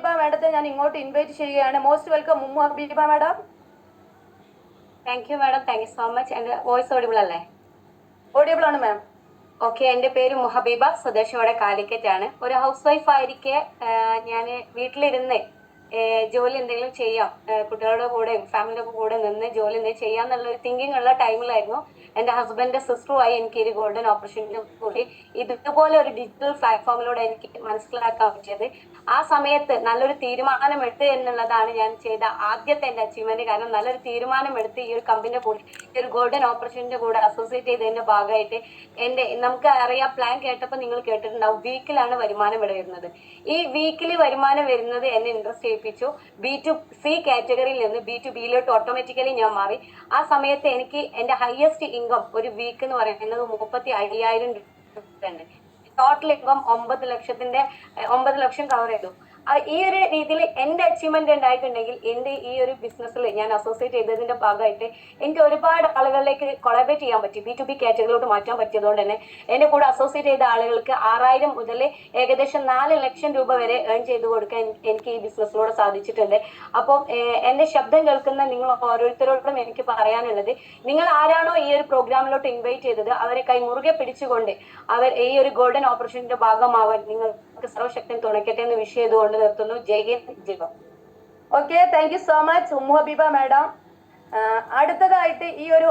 ഹബീബ മാഡത്തെ ഞാൻ ഇങ്ങോട്ട് ഇൻവൈറ്റ് ചെയ്യുകയാണ്. Most welcome Ummu Habeeba madam. Thank you madam thank you so much എന്റെ voice audible അല്ലേ? ഓഡിയബിൾ ആണ് മാം ഓക്കെ എന്റെ പേര് മുഹബീബ സ്വദേശിയോടെ കാലിക്കറ്റ് ആണ് ഒരു ഹൗസ് വൈഫ് ആയിരിക്കെ ഞാൻ വീട്ടിലിരുന്ന് ജോലി എന്തെങ്കിലും ചെയ്യാം. കുട്ടികളുടെ കൂടെയും ഫാമിലിയുടെ കൂടെ നിന്ന് ജോലി എന്തെങ്കിലും ചെയ്യാം എന്നുള്ള ഒരു തിങ്കിങ് ഉള്ള ടൈമിലായിരുന്നു എന്റെ ഹസ്ബൻഡിന്റെ സിസ്റ്ററുമായി എനിക്ക് ഒരു ഗോൾഡൻ ഓപ്പർച്യൂണിറ്റി കൂടി. ഇതുപോലെ ഒരു ഡിജിറ്റൽ പ്ലാറ്റ്ഫോമിലൂടെ എനിക്ക് മനസ്സിലാക്കാൻ പറ്റിയത്. ആ സമയത്ത് നല്ലൊരു തീരുമാനം എടുത്ത് എന്നുള്ളതാണ് ഞാൻ ചെയ്ത ആദ്യത്തെ എന്റെ അച്ചീവ്മെന്റ് കാരണം നല്ലൊരു തീരുമാനം എടുത്ത് ഈ ഒരു കമ്പനിയുടെ കൂടെ ഈ ഒരു ഗോൾഡൻ ഓപ്പർച്യൂണിറ്റി കൂടെ അസോസിയേറ്റ് ചെയ്തതിന്റെ ഭാഗമായിട്ട് എന്റെ നമുക്ക് അറിയാം പ്ലാൻ കേട്ടപ്പോൾ നിങ്ങൾ കേട്ടിട്ടുണ്ടാവും വീക്കിലാണ് വരുമാനം ഇവിടെ വരുന്നത്. ഈ വീക്കിലി വരുമാനം വരുന്നത് എന്നെ ഇൻട്രസ്റ്റ് ചെയ്യിപ്പിച്ചു ബി ടു സി കാറ്റഗറിയിൽ നിന്ന് ബി ടു ബിയിലോട്ട് ഓട്ടോമാറ്റിക്കലി ഞാൻ മാറി. ആ സമയത്ത് എനിക്ക് എന്റെ ഹയസ്റ്റ് ഇൻകം ഒരു വീക്ക് എന്ന് പറയുന്നത് മുപ്പത്തി അയ്യായിരം രൂപയുണ്ട് ടോട്ടൽ ഇൻകം ഒമ്പത് ലക്ഷത്തിന്റെ ഒമ്പത് ലക്ഷം കവർ ചെയ്തു. ഈ ഒരു രീതിയിൽ എന്റെ അച്ചീവ്മെന്റ് ഉണ്ടായിട്ടുണ്ടെങ്കിൽ എന്റെ ഈ ഒരു ബിസിനസ്സിൽ ഞാൻ അസോസിയേറ്റ് ചെയ്തതിന്റെ ഭാഗമായിട്ട് എനിക്ക് ഒരുപാട് ആളുകളിലേക്ക് കൊളാബറേറ്റ് ചെയ്യാൻ പറ്റി. ബി ടു ബി കാറ്റഗറിയിലോട്ട് മാറ്റാൻ പറ്റിയതുകൊണ്ട് തന്നെ എന്റെ കൂടെ അസോസിയേറ്റ് ചെയ്ത ആളുകൾക്ക് ആറായിരം മുതൽ ഏകദേശം നാല് ലക്ഷം രൂപ വരെ ഏൺ ചെയ്ത് കൊടുക്കാൻ എനിക്ക് ഈ ബിസിനസ്സിലൂടെ സാധിച്ചിട്ടുണ്ട്. അപ്പം എന്റെ ശബ്ദം കേൾക്കുന്ന നിങ്ങൾ ഓരോരുത്തരോടും എനിക്ക് പറയാനുള്ളത് നിങ്ങൾ ആരാണോ ഈ ഒരു പ്രോഗ്രാമിലോട്ട് ഇൻവൈറ്റ് ചെയ്തത് അവരെ കൈ മുറുകെ പിടിച്ചുകൊണ്ട് അവർ ഈ ഒരു ഗോൾഡൻ ഓപ്പർച്യൂണിറ്റിയുടെ ഭാഗമാവാൻ നിങ്ങൾക്ക് സർവശക്തി തുണയ്ക്കട്ടെ എന്ന് വിഷ് ചെയ്തുകൊണ്ട് നിർത്തുന്നു Jai Hind Bharat. Okay thank you so much Ummu Habeeba madam അടുത്തതായിട്ട് ഈ ഒരു